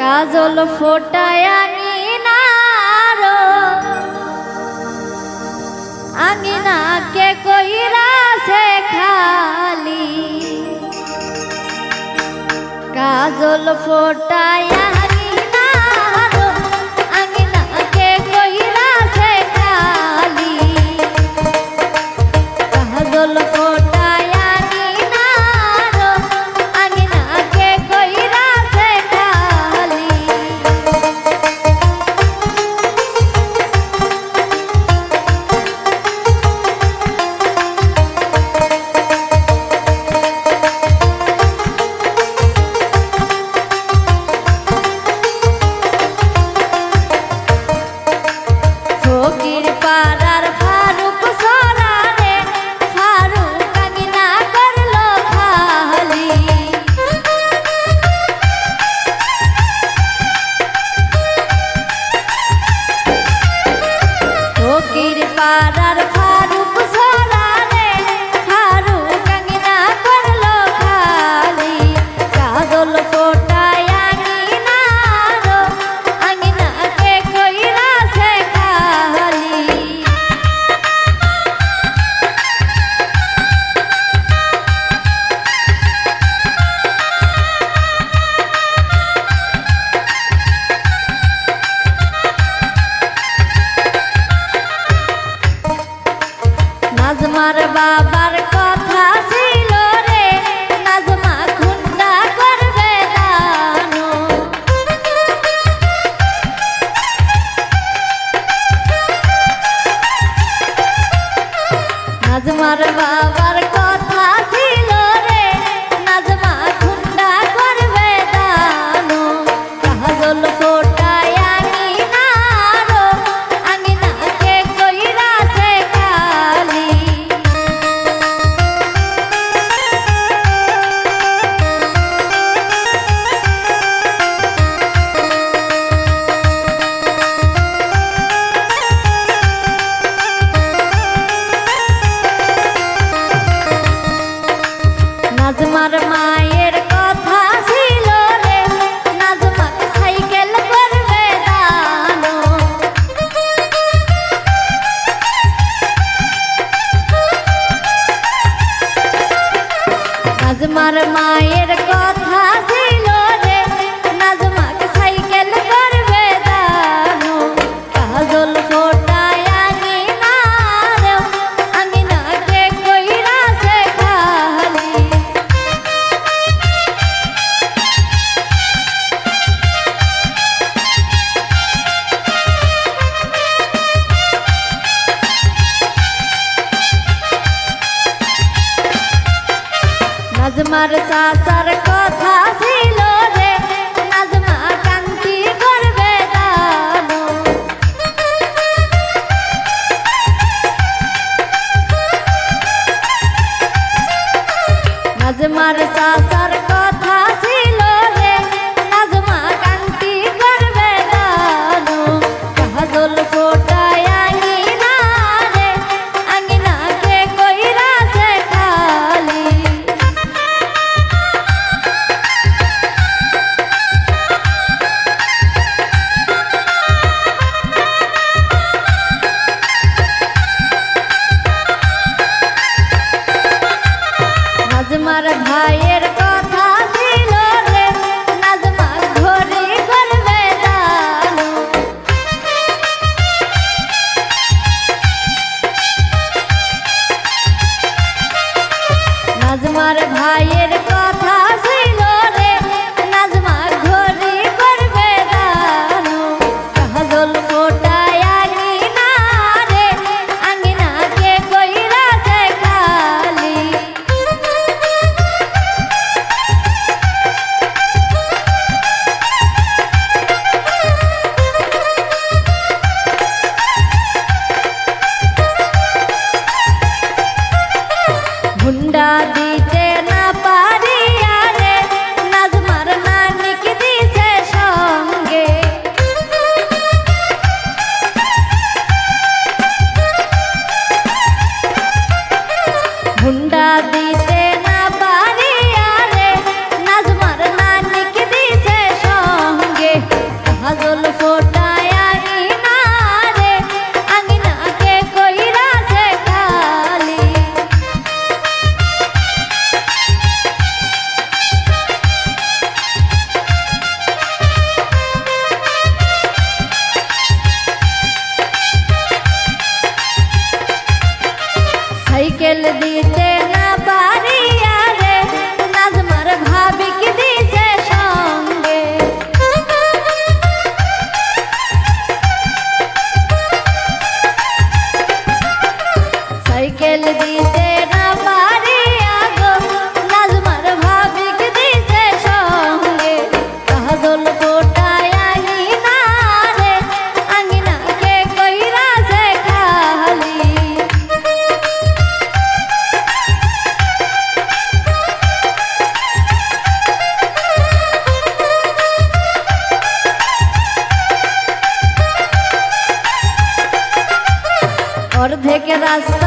কাজল ফোটায় আঙিনারো আঙিনাকে কইরা সে খালি। কাজল ফোটায় নদীর পাড়ার আমার তোমার মায়ের কথা ছিল রে নাজমাকে সাইকেল করবে দানো নাজমার মায়ের কথা আমার সাসার আজমার ভাইয়ের কথা অর্ধেক রাস্তা